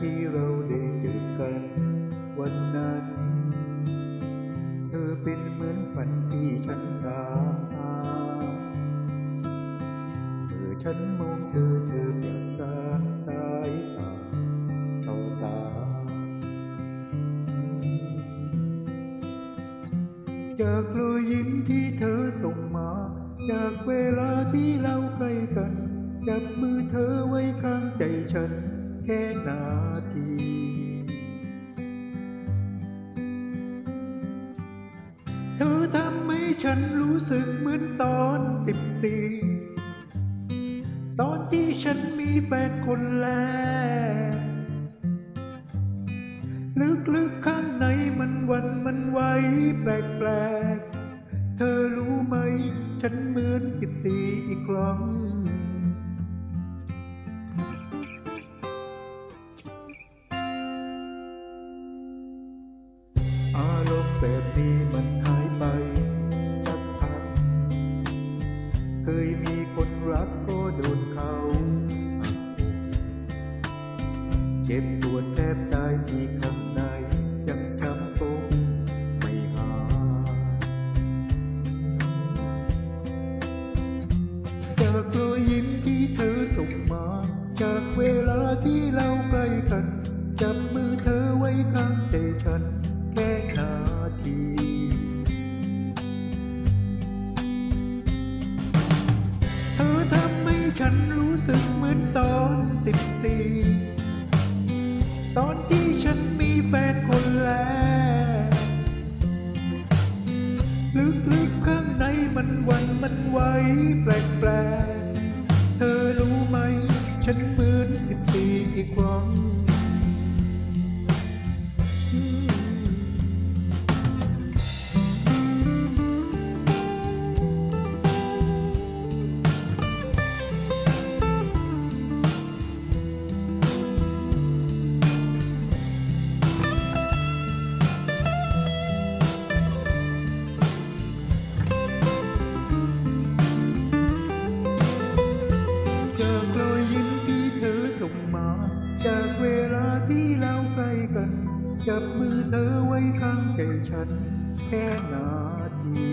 ที่เราได้เจอกันวันนั้น เธอเป็นเหมือนฝันที่ฉันตาหาเมื่อฉันมองเธอเธอประสานสายตาเข้าตา จากรอยยิ้มที่เธอส่งมา จากเวลาที่เราใกล้กันจับมือเธอไว้ข้างใจฉัน แค่นาที เธอทำให้ฉันรู้สึกเหมือนตอนสิบสี่ตอนที่ฉันมีแฟนคนแรก ลึกๆข้างในมันวันมันไหวแปลก แบบนี้มันหายไปสักพัก เคยมีคนรักก็โดนเขา เจ็บปวดึงเหมือนตอนสิบสี่ตอนที่ฉันมีแฟนคนแรกลึกๆข้างในมันวันมันไหวแปลกๆ เธอรู้ไหม ฉันเหมือนสิบสี่อีกครั้ง ฉันแค่นาที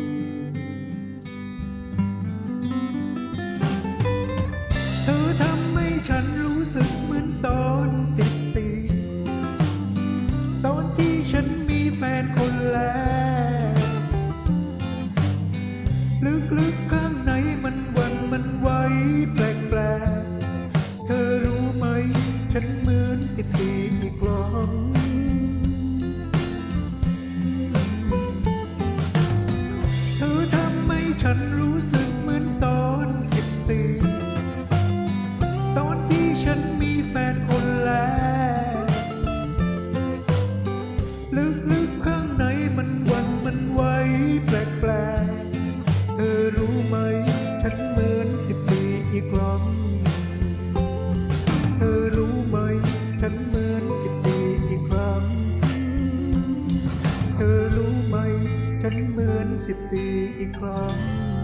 เป็นหมื่นสิบสีอีกครั้ง